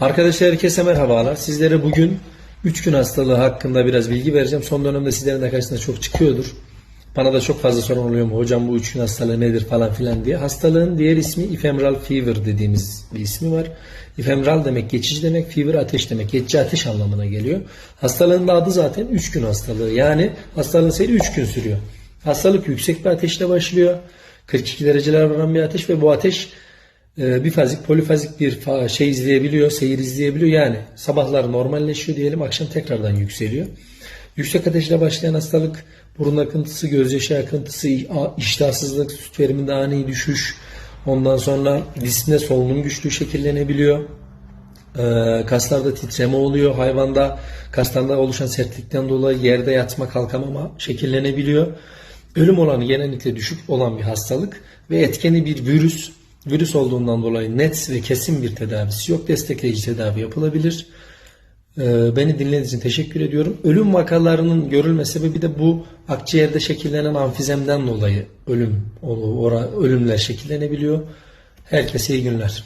Arkadaşlar herkese merhabalar. Sizlere bugün 3 gün hastalığı hakkında biraz bilgi vereceğim. Son dönemde sizlerin de karşısına çok çıkıyordur. Bana da çok fazla sorun oluyor mu? Hocam bu 3 gün hastalığı nedir falan filan diye. Hastalığın diğer ismi ephemeral fever dediğimiz bir ismi var. Ephemeral demek geçici demek, fever ateş demek. Geçici ateş anlamına geliyor. Hastalığın da adı zaten 3 gün hastalığı. Yani hastalığın seyri 3 gün sürüyor. Hastalık yüksek bir ateşle başlıyor. 42 dereceler varan bir ateş ve bu ateş bifazik, polifazik bir şey izleyebiliyor, seyir izleyebiliyor. Yani sabahlar normalleşiyor diyelim, akşam tekrardan yükseliyor. Yüksek ateşle başlayan hastalık burun akıntısı, gözyaşı akıntısı, iştahsızlık, süt veriminde ani düşüş, ondan sonra disne solunum güçlüğü şekillenebiliyor. Ee, kaslarda titreme oluyor. Hayvanda kaslarda oluşan sertlikten dolayı yerde yatma kalkamama şekillenebiliyor. Ölüm oranı genellikle düşük olan bir hastalık ve etkeni bir virüs. Virüs olduğundan dolayı net ve kesin bir tedavisi yok. Destekleyici tedavi yapılabilir. Ee, Beni dinlediğiniz için teşekkür ediyorum. Ölüm vakalarının görülme sebebi de bu akciğerde şekillenen amfizemden dolayı ölüm ölümler şekillenebiliyor. Herkese iyi günler.